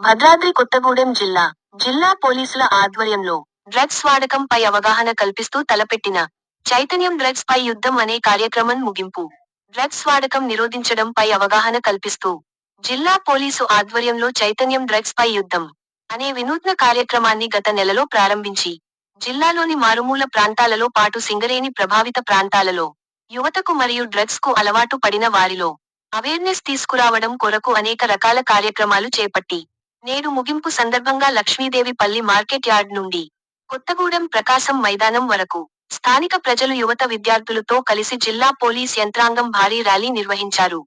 భద్రాద్రి కొత్తగూడెం జిల్లా జిల్లా పోలీసుల ఆధ్వర్యంలో డ్రగ్స్ వాడకంపై అవగాహన కల్పిస్తూ తలపెట్టిన చైతన్యం డ్రగ్స్ పై యుద్ధం అనే కార్యక్రమం ముగింపు. డ్రగ్స్ వాడకం నిరోధించడంపై అవగాహన కల్పిస్తూ జిల్లా పోలీసు ఆధ్వర్యంలో చైతన్యం డ్రగ్స్ పై యుద్ధం అనే వినూత్న కార్యక్రమాన్ని గత నెలలో ప్రారంభించి జిల్లాలోని మారుమూల ప్రాంతాలలో పాటు సింగరేణి ప్రభావిత ప్రాంతాలలో యువతకు మరియు డ్రగ్స్కు అలవాటు పడిన వారిలో అవేర్నెస్ తీసుకురావడం కొరకు అనేక రకాల కార్యక్రమాలు చేపట్టి నేడు ముగింపు సందర్భంగా లక్ష్మీదేవి పల్లి మార్కెట్ యార్డ్ నుండి కొత్తగూడెం ప్రకాశం మైదానం వరకు స్థానిక ప్రజలు యువత విద్యార్థులతో కలిసి జిల్లా పోలీస్ యంత్రాంగం భారీ ర్యాలీ నిర్వహించారు.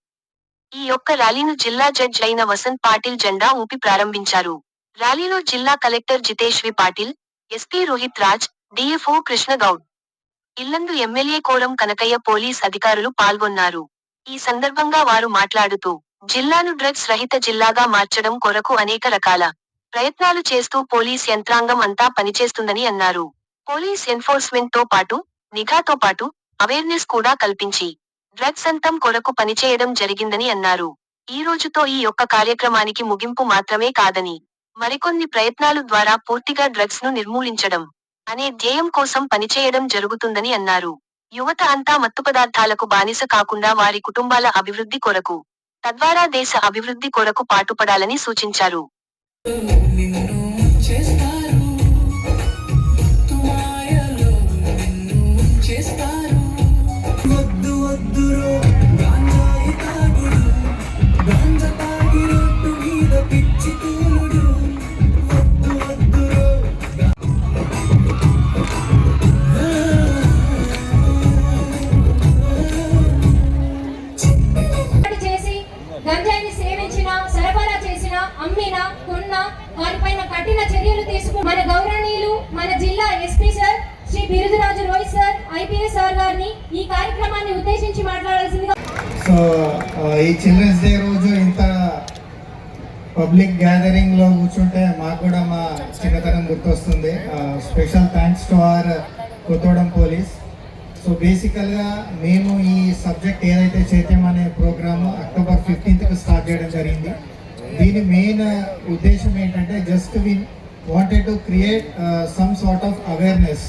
ఈ యొక్క ర్యాలీను జిల్లా జడ్జ్ అయిన వసంత్ పాటిల్ జెండా ఊపి ప్రారంభించారు. ర్యాలీలో జిల్లా collector Jitesh V Patil SP Rohit Raj DFO Krishnagoud Yellandu MLA Koram Kanakaiah police అధికారులు పాల్గొన్నారు. ఈ సందర్భంగా వారు మాట్లాడుతూ జిల్లాను డ్రగ్స్ రహిత జిల్లాగా మార్చడం కొరకు అనేక రకాల ప్రయత్నాలు చేస్తూ పోలీస్ యంత్రాంగం అంతా పనిచేస్తుందని అన్నారు. పోలీస్ ఎన్ఫోర్స్మెంట్తో పాటు నిఘాతో పాటు అవేర్నెస్ కూడా కల్పించి డ్రగ్స్ అంతం కొరకు పనిచేయడం జరిగిందని అన్నారు. ఈ రోజుతో ఈ యొక్క కార్యక్రమానికి ముగింపు మాత్రమే కాదని మరికొన్ని ప్రయత్నాలు ద్వారా పూర్తిగా డ్రగ్స్ను నిర్మూలించడం అనే ధ్యేయం కోసం పనిచేయడం జరుగుతుందని అన్నారు. యువత అంతా మత్తు పదార్థాలకు బానిస కాకుండా వారి కుటుంబాల అభివృద్ధి కొరకు తద్వారా దేశ అభివృద్ధి కొరకు పాటుపడాలని సూచించారు. చర్యలు తీసుకు మన గౌరవనీయులు మన జిల్లా SP sir Shri Birudaraju Rohit sir IPS sir గారిని ఈ కార్యక్రమాన్ని ఉద్దేశించి మాట్లాడాల్సిందిగా సో ఈ చిల్డ్రన్స్ డే రోజు ఇంత పబ్లిక్ గ్యాదరింగ్లో కూర్చుంటే మాకు కూడా మా చిన్నతనం గుర్తొస్తుంది. Special thanks to our Kothagudem police. So బేసికల్గా మేము ఈ సబ్జెక్ట్ ఏదైతే చేద్దాం అనే ప్రోగ్రామ్ అక్టోబర్ ఫిఫ్టీన్త్కి స్టార్ట్ చేయడం జరిగింది. దీని మెయిన్ ఉద్దేశం ఏంటంటే just we wanted to create some sort of awareness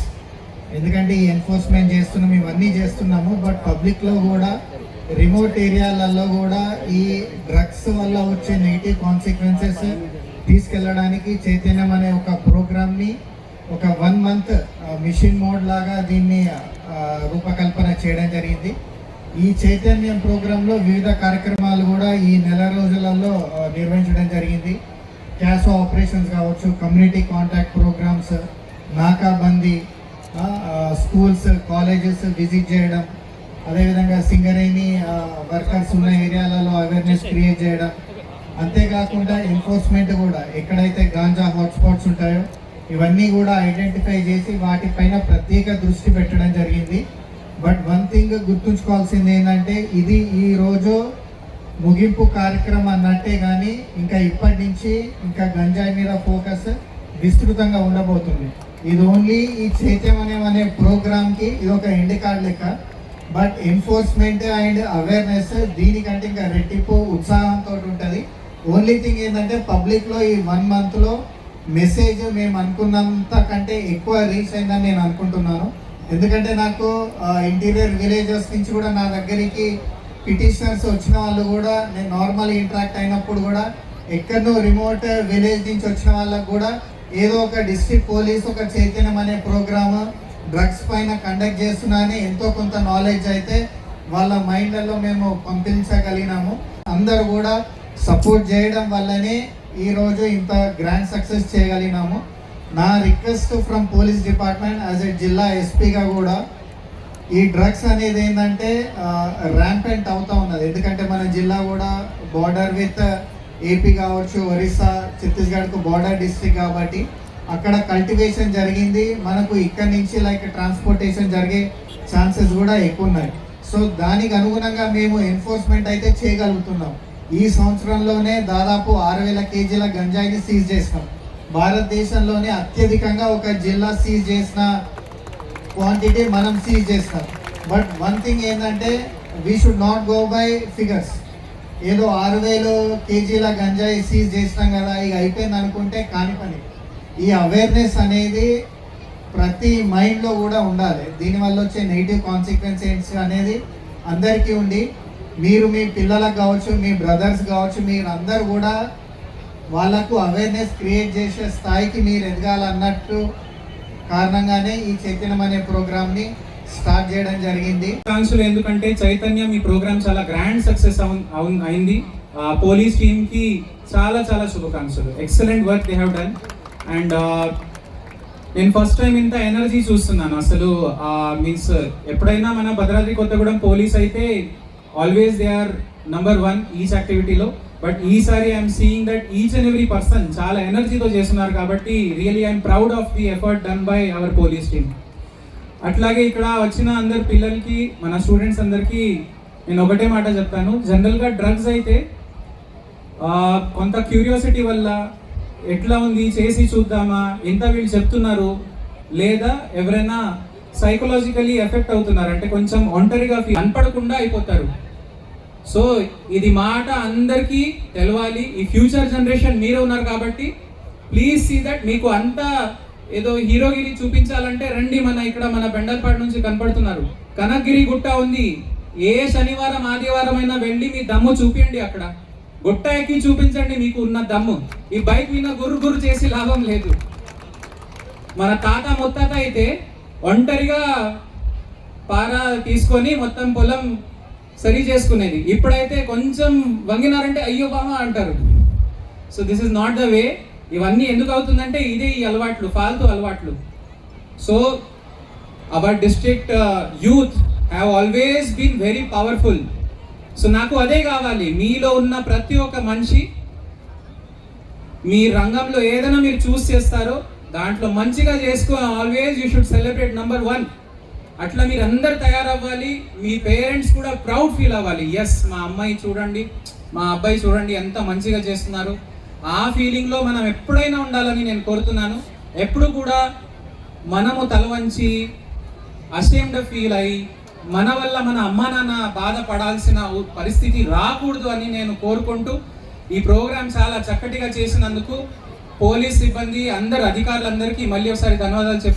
ఎందుకంటే ఈ ఎన్ఫోర్స్మెంట్ చేస్తున్నాం ఇవన్నీ చేస్తున్నాము బట్ పబ్లిక్లో కూడా రిమోట్ ఏరియాలలో కూడా ఈ డ్రగ్స్ వల్ల వచ్చే నెగిటివ్ కాన్సిక్వెన్సెస్ తీసుకెళ్ళడానికి చైతన్యం అనే ఒక ప్రోగ్రామ్ని ఒక వన్ మంత్ మిషన్ మోడ్ లాగా దీన్ని uh, రూపకల్పన చేయడం జరిగింది. ఈ చైతన్యం ప్రోగ్రాంలో వివిధ కార్యక్రమాలు కూడా ఈ నెల రోజులలో uh, నిర్వహించడం జరిగింది. క్యాష్ ఆపరేషన్స్ కావచ్చు కమ్యూనిటీ కాంటాక్ట్ ప్రోగ్రామ్స్ నాకాబందీ స్కూల్స్ కాలేజెస్ విజిట్ చేయడం అదేవిధంగా సింగరేణి వర్కర్స్ ఉన్న ఏరియాలలో అవేర్నెస్ క్రియేట్ చేయడం. అంతేకాకుండా ఎన్ఫోర్స్మెంట్ కూడా ఎక్కడైతే గాంజా హాట్స్పాట్స్ ఉంటాయో ఇవన్నీ కూడా ఐడెంటిఫై చేసి వాటిపైన ప్రత్యేక దృష్టి పెట్టడం జరిగింది. బట్ వన్ థింగ్ గుర్తుంచుకోవాల్సింది ఏంటంటే ఇది ఈ రోజు ముగింపు కార్యక్రమం అన్నట్టే కానీ ఇంకా ఇప్పటి నుంచి ఇంకా గంజాయి మీద ఫోకస్ విస్తృతంగా ఉండబోతుంది. ఇది ఓన్లీ ఈ చైతన్యం అనే ప్రోగ్రామ్కి ఇది ఒక ఎండ్ కార్డ్ లెక్క. బట్ ఎన్ఫోర్స్మెంట్ అండ్ అవేర్నెస్ దీనికంటే ఇంకా రెట్టింపు ఉత్సాహంతో ఉంటుంది. ఓన్లీ థింగ్ ఏంటంటే పబ్లిక్లో ఈ వన్ మంత్లో మెసేజ్ మేము అనుకున్నంత కంటే ఎక్కువ రీచ్ అయిందని నేను అనుకుంటున్నాను. ఎందుకంటే నాకు ఇంటీరియర్ విలేజెస్ నుంచి కూడా నా దగ్గరికి పిటిషనర్స్ వచ్చిన వాళ్ళు కూడా నేను నార్మల్ ఇంటరాక్ట్ అయినప్పుడు కూడా ఎక్కడో రిమోట్ విలేజ్ నుంచి వచ్చిన వాళ్ళకు కూడా ఏదో ఒక డిస్ట్రిక్ట్ పోలీస్ ఒక చైతన్యం అనే ప్రోగ్రామ్ డ్రగ్స్ పైన కండక్ట్ చేస్తున్నానే ఎంతో కొంత నాలెడ్జ్ అయితే వాళ్ళ మైండ్లలో మేము పంపించగలిగినాము. అందరూ కూడా సపోర్ట్ చేయడం వల్లనే ఈరోజు ఇంత గ్రాండ్ సక్సెస్ చేయగలిగినాము. నా request from police department as a జిల్లా ఎస్పీగా కూడా ఈ డ్రగ్స్ అనేది ఏంటంటే ర్యాంపెంట్ అవుతా ఉన్నది. ఎందుకంటే మన జిల్లా కూడా బార్డర్ విత్ ఏపీ కావచ్చు ఒరిస్సా ఛత్తీస్గఢ్కు బార్డర్ డిస్ట్రిక్ట్ కాబట్టి అక్కడ కల్టివేషన్ జరిగింది. మనకు ఇక్కడ నుంచి లైక్ ట్రాన్స్పోర్టేషన్ జరిగే ఛాన్సెస్ కూడా ఎక్కువ ఉన్నాయి. సో దానికి అనుగుణంగా మేము ఎన్ఫోర్స్మెంట్ అయితే చేయగలుగుతున్నాం. ఈ సంవత్సరంలోనే దాదాపు ఆరు వేల కేజీల గంజాయిని సీజ్ చేసినాం. భారతదేశంలోనే అత్యధికంగా ఒక జిల్లా సీజ్ చేసిన క్వాంటిటీ మనం సీజ్ చేస్తాం. బట్ వన్ థింగ్ ఏంటంటే we should not go by figures ఏదో ఆరు వేలు కేజీల గంజాయి సీజ్ చేసినాం కదా ఇక అయిపోయింది అనుకుంటే కాని పని. ఈ అవేర్నెస్ అనేది ప్రతి మైండ్లో కూడా ఉండాలి. దీనివల్ల వచ్చే నెగిటివ్ కాన్సిక్వెన్సెస్ అనేది అందరికీ ఉండి మీరు మీ పిల్లలకు కావచ్చు మీ బ్రదర్స్ కావచ్చు మీరు కూడా వాళ్ళకు అవేర్నెస్ క్రియేట్ చేసే స్థాయికి మీరు ఎదగాలన్నట్టు కారణంగానే ఈ చైతన్యం అనే ప్రోగ్రామ్ని స్టార్ట్ చేయడం జరిగింది. శుభాకాంక్షలు ఎందుకంటే చైతన్యం ఈ ప్రోగ్రామ్ చాలా గ్రాండ్ సక్సెస్ అయింది. పోలీస్ టీమ్కి చాలా చాలా శుభాకాంక్షలు excellent work they have done and నేను ఫస్ట్ టైం ఇంత ఎనర్జీ చూస్తున్నాను. అసలు మీన్స్ ఎప్పుడైనా మన భద్రాద్రి కొత్తగూడెం పోలీస్ అయితే always they are number one each యాక్టివిటీలో but ఈసారి I'm seeing that each and every person చాలా ఎనర్జీతో చేస్తున్నారు కాబట్టి really I'm proud of the effort done by our police team అట్లాగే ఇక్కడ వచ్చిన అందరు పిల్లలకి మన స్టూడెంట్స్ అందరికీ నేను ఒకటే మాట చెప్తాను. జనరల్గా డ్రగ్స్ అయితే కొంత క్యూరియాసిటీ వల్ల ఎట్లా ఉంది చేసి చూద్దామా ఎంత వీళ్ళు చెప్తున్నారు లేదా ఎవరైనా సైకలాజికలీ ఎఫెక్ట్ అవుతున్నారు. అంటే కొంచెం ఒంటరిగా ఫీల్ కనపడకుండా అయిపోతారు. సో ఇది మాట అందరికీ తెలవాలి. ఈ ఫ్యూచర్ జనరేషన్ మీరే ఉన్నారు కాబట్టి ప్లీజ్ సీ దట్ మీకు అంతా ఏదో హీరోగిరి చూపించాలంటే రండి మన ఇక్కడ మన బెండల్పాడు నుంచి కనపడుతున్నారు. కనకగిరి గుట్ట ఉంది. ఏ శనివారం ఆదివారం అయినా వెళ్ళి మీ దమ్ము చూపించండి అక్కడ. గుట్ట ఎక్కి చూపించండి మీకు ఉన్న దమ్ము. ఈ బైక్ మీద గురు గురు చేసి లాభం లేదు. మన తాత ముత్తాత అయితే ఒంటరిగా పార తీసుకొని మొత్తం పొలం సరి చేసుకునేది. ఇప్పుడైతే కొంచెం వంగినారంటే అయ్యో బామా అంటారు. So this is not the way ఇవన్నీ ఎందుకు అవుతుందంటే ఇదే ఈ అలవాట్లు ఫాల్తూ అలవాట్లు. So our district youth have always been very powerful so నాకు అదే కావాలి. మీలో ఉన్న ప్రతి ఒక్క మనిషి మీ రంగంలో ఏదైనా మీరు చూస్ చేస్తారో దాంట్లో మంచిగా చేసుకో always you should celebrate number one అట్లా మీరు అందరు తయారవ్వాలి మీ పేరెంట్స్ కూడా ప్రౌడ్ ఫీల్ అవ్వాలి. ఎస్ మా అమ్మాయి చూడండి మా అబ్బాయి చూడండి ఎంత మంచిగా చేస్తున్నారు. ఆ ఫీలింగ్లో మనం ఎప్పుడైనా ఉండాలని నేను కోరుతున్నాను. ఎప్పుడు కూడా మనము తలవంచి అసేమ్డ్ ఫీల్ అయ్యి మన వల్ల మన అమ్మ నాన్న బాధపడాల్సిన పరిస్థితి రాకూడదు అని నేను కోరుకుంటూ ఈ ప్రోగ్రాం చాలా చక్కటిగా చేసినందుకు పోలీస్ సిబ్బంది అందరు అధికారులందరికీ మళ్ళీ ఒకసారి ధన్యవాదాలు చెప్